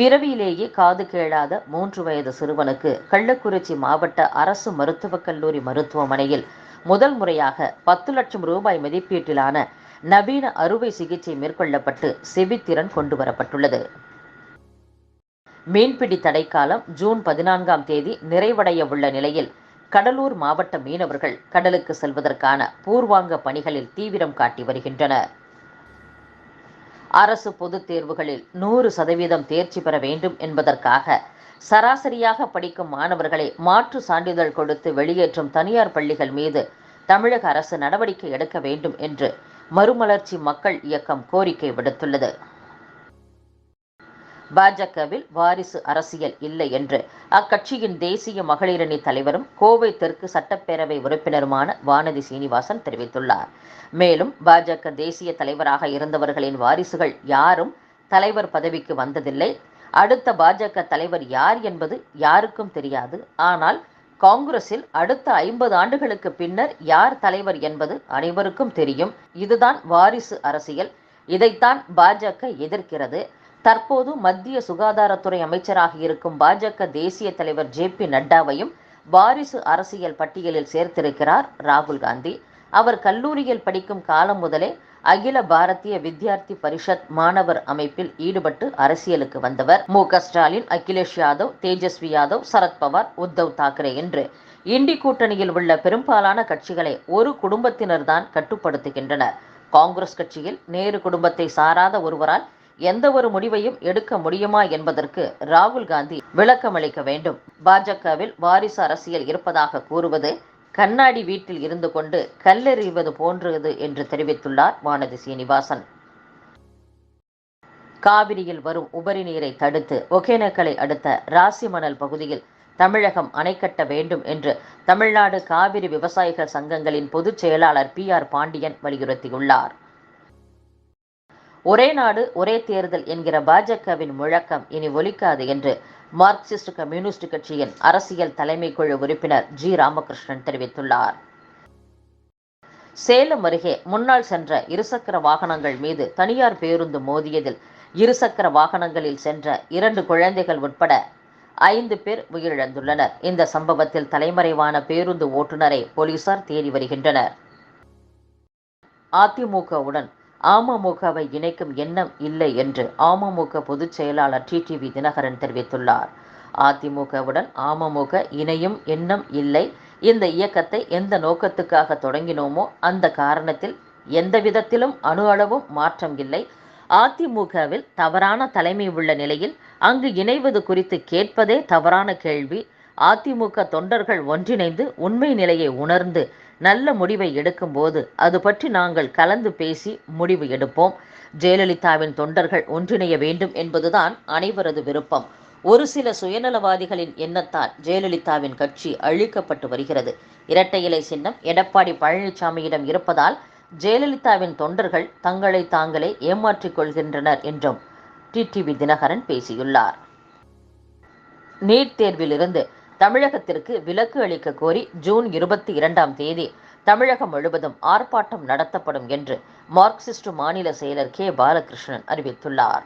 பிறவியிலேயே காது கேளாத மூன்று வயது சிறுவனுக்கு கள்ளக்குறிச்சி மாவட்ட அரசு மருத்துவக் கல்லூரி மருத்துவமனையில் முதல் முறையாக பத்து லட்சம் ரூபாய் மதிப்பீட்டிலான நவீன அறுவை சிகிச்சை மேற்கொள்ளப்பட்டு செவித்திறன் கொண்டு வரப்பட்டுள்ளது. மீன்பிடி தடைக்காலம் ஜூன் பதினான்காம் தேதி நிறைவடைய உள்ள நிலையில் கடலூர் மாவட்ட மீனவர்கள் கடலுக்கு செல்வதற்கான பூர்வாங்க பணிகளில் தீவிரம் காட்டி வருகின்றனர். அரசு பொதுத் தேர்வுகளில் நூறு சதவீதம் தேர்ச்சி பெற வேண்டும் என்பதற்காக சராசரியாக படிக்கும் மாணவர்களை மாற்று சான்றிதழ் கொடுத்து வெளியேற்றும் தனியார் பள்ளிகள் மீது தமிழக அரசு நடவடிக்கை எடுக்க வேண்டும் என்று மறுமலர்ச்சி மக்கள் இயக்கம் கோரிக்கை விடுத்துள்ளது. பாஜகவில் வாரிசு அரசியல் இல்லை என்று அக்கட்சியின் தேசிய மகளிரணி தலைவரும் கோவை தெற்கு சட்டப்பேரவை உறுப்பினருமான வானதி சீனிவாசன் தெரிவித்துள்ளார். மேலும் பாஜக தேசிய தலைவராக இருந்தவர்களின் வாரிசுகள் யாரும் தலைவர் பதவிக்கு வந்ததில்லை. அடுத்த பாஜக தலைவர் யார் என்பது யாருக்கும் தெரியாது. ஆனால் காங்கிரஸில் அடுத்த ஐம்பது ஆண்டுகளுக்கு பின்னர் யார் தலைவர் என்பது அனைவருக்கும் தெரியும். இதுதான் வாரிசு அரசியல். இதைத்தான் பாஜக எதிர்க்கிறது. தற்போது மத்திய சுகாதாரத்துறை அமைச்சராக இருக்கும் பாஜக தேசிய தலைவர் ஜே பி நட்டாவையும் வாரிசு அரசியல் பட்டியலில் சேர்த்திருக்கிறார் ராகுல் காந்தி. அவர் கல்லூரியில் படிக்கும் காலம் முதலே அகில பாரதிய வித்யார்த்தி பரிஷத் மாணவர் அமைப்பில் ஈடுபட்டு அரசியலுக்கு வந்தவர். மு க ஸ்டாலின் அகிலேஷ் யாதவ் தேஜஸ்வி யாதவ் சரத்பவார் உத்தவ் தாக்கரே என்று இண்டி கூட்டணியில் உள்ள பெரும்பாலான கட்சிகளை ஒரு குடும்பத்தினர்தான் கட்டுப்படுத்துகின்றனர். காங்கிரஸ் கட்சியில் நேரு குடும்பத்தை சாராத ஒருவரால் எந்த ஒரு முடிவையும் எடுக்க முடியுமா என்பதற்கு ராகுல் காந்தி விளக்கமளிக்க வேண்டும். பாஜகவில் வாரிசு அரசியல் இருப்பதாக கூறுவது கண்ணாடி வீட்டில் இருந்து கொண்டு கல்லெறிவது போன்றது என்று தெரிவித்துள்ளார் வானதி சீனிவாசன். காவிரியில் வரும் உபரி நீரை தடுத்து ஒகேனக்கலை அடுத்த ராசிமணல் பகுதியில் தமிழகம் அணை கட்ட வேண்டும் என்று தமிழ்நாடு காவிரி விவசாயிகள் சங்கங்களின் பொதுச் செயலாளர் பி ஆர் பாண்டியன் வலியுறுத்தியுள்ளார். ஒரே நாடு ஒரே தேர்தல் என்கிற பாஜகவின் முழக்கம் இனி ஒலிக்காது என்று மார்க்சிஸ்ட் கம்யூனிஸ்ட் கட்சியின் அரசியல் தலைமை குழு உறுப்பினர் ஜி. ராமகிருஷ்ணன் தெரிவித்துள்ளார். சேலம் அருகே முன்னாள் சென்ற இருசக்கர வாகனங்கள் மீது தனியார் பேருந்து மோதியதில் இருசக்கர வாகனங்களில் சென்ற இரண்டு குழந்தைகள் உட்பட ஐந்து பேர் உயிரிழந்துள்ளனர். இந்த சம்பவத்தில் தலைமறைவான பேருந்து ஓட்டுநரை போலீசார் தேடி வருகின்றனர். அதிமுகவுடன் அமமுகவை இணைக்கும் எண்ணம் இல்லை என்று அமமுக பொதுச் செயலாளர் டிடிவி தினகரன் தெரிவித்துள்ளார். அதிமுகவுடன் அமமுக இணையும் எண்ணம் இல்லை. இந்த இயக்கத்தை எந்த நோக்கத்துக்காக தொடங்கினோமோ அந்த காரணத்தில் எந்த விதத்திலும் அணு அளவும் மாற்றம் இல்லை. அதிமுகவில் தவறான தலைமை உள்ள நிலையில் அங்கு இணைவது குறித்து கேட்பதே தவறான கேள்வி. அதிமுக தொண்டர்கள் ஒன்றிணைந்து உண்மை நிலையை உணர்ந்து நல்ல முடிவை எடுக்கும்போது அது பற்றி நாங்கள் கலந்து பேசி முடிவு எடுப்போம். ஜெயலலிதாவின் தொண்டர்கள் ஒன்றிணைய வேண்டும் என்பதுதான் அனைவரது விருப்பம். ஒரு சில சுயநலவாதிகளின் எண்ணத்தால் ஜெயலலிதாவின் கட்சி அழிக்கப்பட்டு வருகிறது. இரட்டை இலை சின்னம் எடப்பாடி பழனிசாமியிடம் இருப்பதால் ஜெயலலிதாவின் தொண்டர்கள் தங்களை தாங்களே ஏமாற்றிக் கொள்கின்றனர் என்றும் டிடிவி தினகரன் பேசியுள்ளார். நீட் தேர்விலிருந்து தமிழகத்திற்கு விலக்கு அளிக்க கோரி ஜூன் இருபத்தி இரண்டாம் தேதி தமிழகம் முழுவதும் ஆர்ப்பாட்டம் நடத்தப்படும் என்று மார்க்சிஸ்ட் மாநில செயலர் கே. பாலகிருஷ்ணன் அறிவித்துள்ளார்.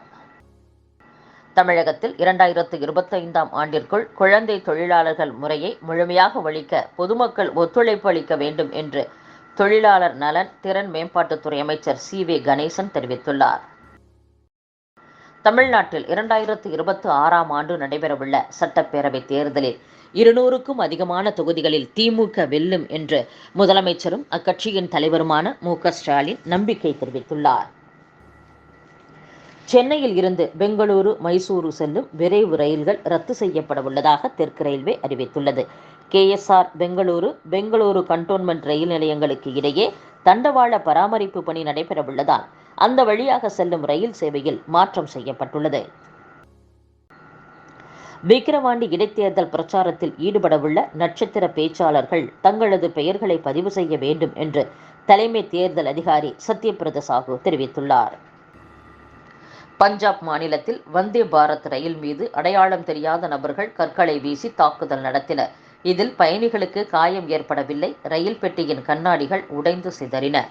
தமிழகத்தில் இரண்டாயிரத்து இருபத்தைந்தாம் ஆண்டிற்குள் குழந்தை தொழிலாளர்கள் முறையை முழுமையாக ஒழிக்க பொதுமக்கள் ஒத்துழைப்பு அளிக்க வேண்டும் என்று தொழிலாளர் நலன் திறன் மேம்பாட்டுத்துறை அமைச்சர் சி. வி. கணேசன் தெரிவித்துள்ளார். தமிழ்நாட்டில் இரண்டாயிரத்து இருபத்தி ஆறாம் ஆண்டு நடைபெறவுள்ள சட்டப்பேரவை தேர்தலில் இருநூறுக்கும் அதிகமான தொகுதிகளில் திமுக வெல்லும் என்று முதலமைச்சரும் அக்கட்சியின் தலைவருமான மு ஸ்டாலின் நம்பிக்கை தெரிவித்துள்ளார். சென்னையில் இருந்து பெங்களூரு மைசூரு செல்லும் விரைவு ரயில்கள் ரத்து செய்யப்பட உள்ளதாக தெற்கு ரயில்வே அறிவித்துள்ளது. கேஎஸ்ஆர் பெங்களூரு பெங்களூரு கண்டோன்மெண்ட் ரயில் நிலையங்களுக்கு இடையே தண்டவாள பராமரிப்பு பணி நடைபெறவுள்ளதால் அந்த வழியாக செல்லும் ரயில் சேவையில் மாற்றம் செய்யப்பட்டுள்ளது. விக்கிரவாண்டி இடைத்தேர்தல் பிரச்சாரத்தில் ஈடுபடவுள்ள நட்சத்திர பேச்சாளர்கள் தங்களது பெயர்களை பதிவு செய்ய வேண்டும் என்று தலைமை தேர்தல் அதிகாரி சத்யபிரத சாஹூ தெரிவித்துள்ளார். பஞ்சாப் மாநிலத்தில் வந்தே பாரத் ரயில் மீது அடையாளம் தெரியாத நபர்கள் கற்களை வீசி தாக்குதல் நடத்தினர். இதில் பயணிகளுக்கு காயம் ஏற்படவில்லை. ரயில் பெட்டியின் கண்ணாடிகள் உடைந்து சிதறின.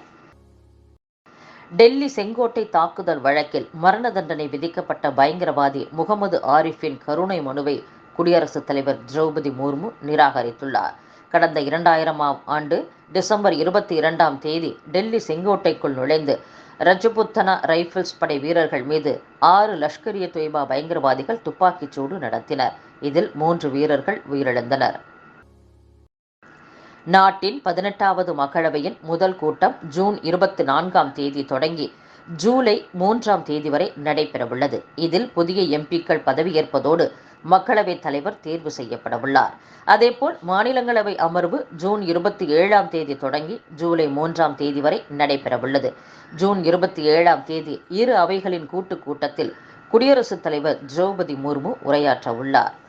டெல்லி செங்கோட்டை தாக்குதல் வழக்கில் மரண தண்டனை விதிக்கப்பட்ட பயங்கரவாதி முகமது ஆரிஃபின் கருணை மனுவை குடியரசுத் தலைவர் திரௌபதி முர்மு நிராகரித்துள்ளார். கடந்த இரண்டாயிரமாம் ஆண்டு டிசம்பர் இருபத்தி இரண்டாம் தேதி டெல்லி செங்கோட்டைக்குள் நுழைந்து ரஜபுத்தனா ரைஃபிள்ஸ் படை வீரர்கள் மீது ஆறு லஷ்கரிய இ தொய்பா பயங்கரவாதிகள் துப்பாக்கிச் சூடு நடத்தினர். இதில் மூன்று வீரர்கள் உயிரிழந்தனர். நாட்டின் பதினெட்டாவது மக்களவையின் முதல் கூட்டம் ஜூன் இருபத்தி நான்காம் தேதி தொடங்கி ஜூலை மூன்றாம் தேதி வரை நடைபெறவுள்ளது. இதில் புதிய எம்பிக்கள் பதவியேற்பதோடு மக்களவைத் தலைவர் தேர்வு செய்யப்படவுள்ளார் அதேபோல் மாநிலங்களவை அமர்வு ஜூன் இருபத்தி ஏழாம் தேதி தொடங்கி ஜூலை மூன்றாம் தேதி வரை நடைபெறவுள்ளது. ஜூன் இருபத்தி ஏழாம் தேதி இரு அவைகளின் கூட்டுக் கூட்டத்தில் குடியரசுத் தலைவர் திரௌபதி முர்மு உரையாற்ற உள்ளார்